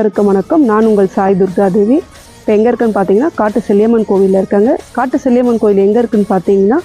இருக்க வணக்கம். நான் உங்கள் சாய் துர்கா தேவி இப்போ எங்கே இருக்குன்னு பார்த்தீங்கன்னா காட்டு செல்லியம்மன் கோவிலில் இருக்காங்க. காட்டு செல்லியம்மன் கோவில் எங்கே இருக்குன்னு பார்த்தீங்கன்னா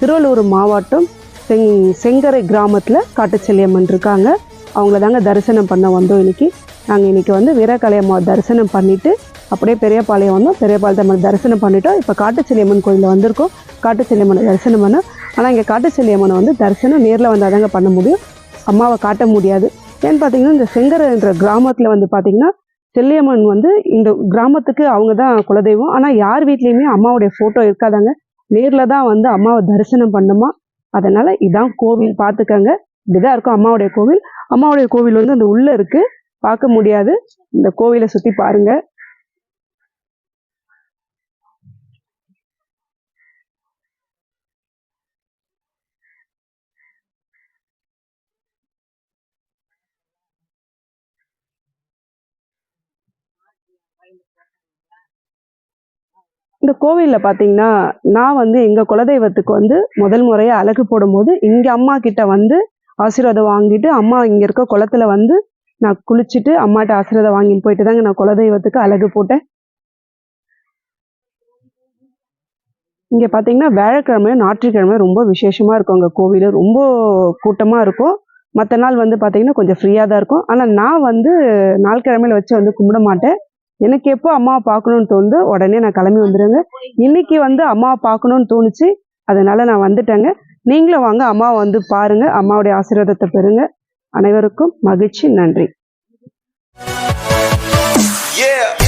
திருவள்ளூர் மாவட்டம் செங் செங்கரை கிராமத்தில் காட்டு செல்லியம்மன் இருக்காங்க. அவங்கள தாங்க தரிசனம் பண்ண வந்தோம் இன்னைக்கு. நாங்கள் இன்றைக்கி வந்து வீரக்கலையம்மா தரிசனம் பண்ணிவிட்டு அப்படியே பெரியபாளையம் வந்தோம். பெரியபாளையத்தை தரிசனம் பண்ணிட்டோம். இப்போ காட்டு செல்லியம்மன் கோயிலில் வந்திருக்கோம். காட்டு செல்லியம்மனை தரிசனம் பண்ணோம். ஆனால் இங்கே காட்டு செல்லியம்மனை வந்து தரிசனம் நேரில் வந்தால் தாங்க பண்ண முடியும். அம்மாவை காட்ட முடியாது. ஏன்னு பார்த்தீங்கன்னா இந்த செங்கரைன்ற கிராமத்தில் வந்து பார்த்தீங்கன்னா செல்லியம்மன் வந்து இந்த கிராமத்துக்கு அவங்க தான் குலதெய்வம். ஆனால் யார் வீட்லேயுமே அம்மாவுடைய ஃபோட்டோ இருக்காதாங்க. நேரில் தான் வந்து அம்மாவை தரிசனம் பண்ணுமா. அதனால் இதான் கோவில். பார்த்துக்கங்க இதுதான் இருக்கும் அம்மாவுடைய கோவில். அம்மாவுடைய கோவில் வந்து அந்த உள்ளே இருக்குது பார்க்க முடியாது. இந்த கோவிலை சுற்றி பாருங்கள் இந்த கோவிலில் பார்த்தீங்கன்னா நான் வந்து எங்கள் குலதெய்வத்துக்கு வந்து முதல் முறையாக அழகு போடும்போது இங்கே அம்மா கிட்ட வந்து ஆசீர்வாதம் வாங்கிட்டு அம்மா இங்கே இருக்க குளத்துல வந்து நான் குளிச்சுட்டு அம்மாட்ட ஆசீர்வாதம் வாங்கிட்டு போயிட்டு தாங்க நான் குலதெய்வத்துக்கு அழகு போட்டேன். இங்கே பார்த்தீங்கன்னா வியாழக்கிழமை ஞாயிற்றுக்கிழமையும் ரொம்ப விசேஷமாக இருக்கும் அங்கே கோவில். ரொம்ப கூட்டமாக இருக்கும். மற்ற நாள் வந்து பார்த்தீங்கன்னா கொஞ்சம் ஃப்ரீயாக தான் இருக்கும். ஆனால் நான் வந்து நாள் கிழமையில வச்சு வந்து கும்பிட மாட்டேன். எனக்கு எப்போ அம்மாவை பார்க்கணும்னு தோணுது உடனே நான் கிளம்பி வந்துடுங்க இன்னைக்கு வந்து அம்மாவை பார்க்கணும்னு தோணுச்சு. அதனால நான் வந்துட்டேங்க. நீங்களும் வாங்க அம்மாவை வந்து பாருங்க. அம்மாவுடைய ஆசீர்வாதத்தை பெறுங்க. அனைவருக்கும் மகிழ்ச்சி நன்றி. Yeah.